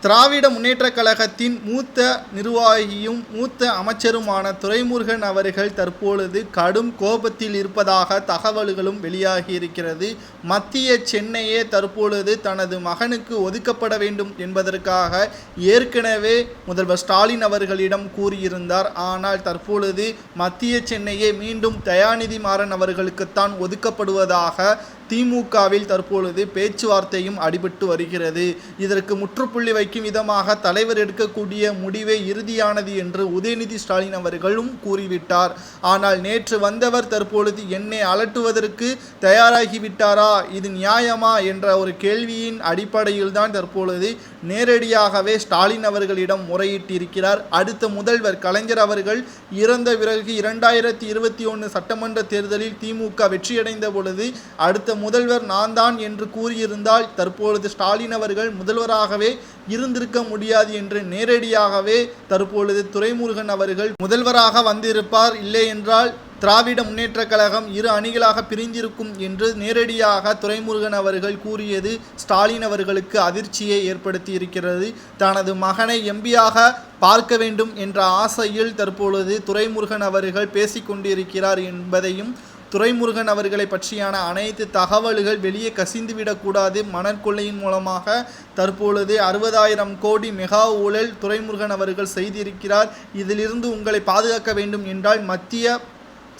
திராவிட முன்னேற்றக் கழகத்தின் மூத்த நிர்வாகியும் மூத்த அமைச்சருமான துரைமுருகன் அவர்கள் தற்பொழுது கடும் கோபத்தில் இருப்பதாக தகவல்களும் வெளியாகி இருக்கிறது. மத்திய சென்னையே தற்பொழுது தனது மகனுக்கு ஒதுக்கப்பட வேண்டும் என்பதற்காக ஏற்கனவே முதல்வர் ஸ்டாலின் அவர்களிடம் கூறியிருந்தார். ஆனால் தற்பொழுது மத்திய சென்னையே மீண்டும் தயாநிதி மாறன் அவர்களுக்குத்தான் ஒதுக்கப்படுவதாக திமுகவில் தற்பொழுது பேச்சுவார்த்தையும் அடிபட்டு வருகிறது. இதற்கு முற்றுப்புள்ளி வைக்கும் விதமாக தலைவர் எடுக்கக்கூடிய முடிவே இறுதியானது என்று உதயநிதி ஸ்டாலின் அவர்களும் கூறிவிட்டார். ஆனால் நேற்று வந்தவர் தற்பொழுது என்னை அலட்டுவதற்கு தயாராகிவிட்டாரா? இது நியாயமா? என்ற ஒரு கேள்வியின் அடிப்படையில் தான் தற்பொழுது நேரடியாகவே ஸ்டாலின் அவர்களிடம் முறையிட்டிருக்கிறார். அடுத்த முதல்வர் கலைஞர் அவர்கள் இறந்த பிறகு இரண்டாயிரத்தி இருபத்தி ஒன்று சட்டமன்ற தேர்தலில் திமுக வெற்றியடைந்த பொழுது அடுத்த முதல்வர் நான் தான் என்று கூறியிருந்தால் தற்பொழுது ஸ்டாலின் அவர்கள் முதல்வராகவே இருந்திருக்க முடியாது என்று நேரடியாகவே தற்பொழுது துரைமுருகன் அவர்கள் முதல்வராக வந்திருப்பார். இல்லை என்றால் திராவிட முன்னேற்றக் கழகம் இரு அணிகளாக பிரிந்திருக்கும் என்று நேரடியாக துரைமுருகன் அவர்கள் கூறியது ஸ்டாலின் அவர்களுக்கு அதிர்ச்சியை ஏற்படுத்தி இருக்கிறது தனது மகனை எம்பியாக பார்க்க வேண்டும் என்ற ஆசையில் தற்பொழுது துரைமுருகன் அவர்கள் பேசிக்கொண்டிருக்கிறார் என்பதையும் துரைமுருகன் அவர்களை பற்றியான அனைத்து தகவல்கள் வெளியே கசிந்துவிடக்கூடாது மணற்கொள்ளையின் மூலமாக தற்பொழுது அறுபதாயிரம் கோடி மெகா ஊழல் துரைமுருகன் அவர்கள் செய்திருக்கிறார். இதிலிருந்து உங்களை பாதுகாக்க வேண்டும் என்றால் மத்திய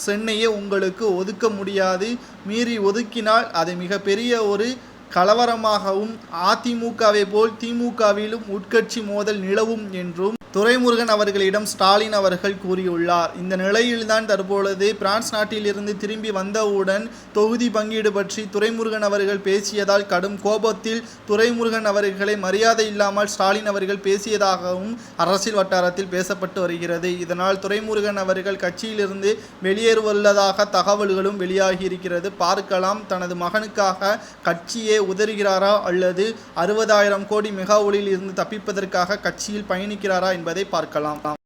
சென்னையை உங்களுக்கு ஒதுக்க முடியாது. மீறி ஒதுக்கினால் அது மிகப்பெரிய ஒரு கலவரமாகவும் அதிமுகவை போல் திமுகவிலும் உட்கட்சி மோதல் நிலவும் என்றும் துரைமுருகன் அவர்களிடம் ஸ்டாலின் அவர்கள் கூறியுள்ளார். இந்த நிலையில்தான் தற்பொழுது பிரான்ஸ் நாட்டிலிருந்து திரும்பி வந்தவுடன் தொகுதி பங்கீடு பற்றி துரைமுருகன் அவர்கள் பேசியதால் கடும் கோபத்தில் துரைமுருகன் அவர்களை மரியாதை இல்லாமல் ஸ்டாலின் அவர்கள் பேசியதாகவும் அரசியல் வட்டாரத்தில் பேசப்பட்டு வருகிறது. இதனால் துரைமுருகன் அவர்கள் கட்சியிலிருந்து வெளியேறுவதாக தகவல்களும் வெளியாகி இருக்கிறது. பார்க்கலாம் தனது மகனுக்காக கட்சியே உதறுகிறாரா அல்லது அறுபதாயிரம் கோடி மெகா ஒளியில் இருந்து தப்பிப்பதற்காக கட்சியில் பயணிக்கிறாரா என்பதை பார்க்கலாம்.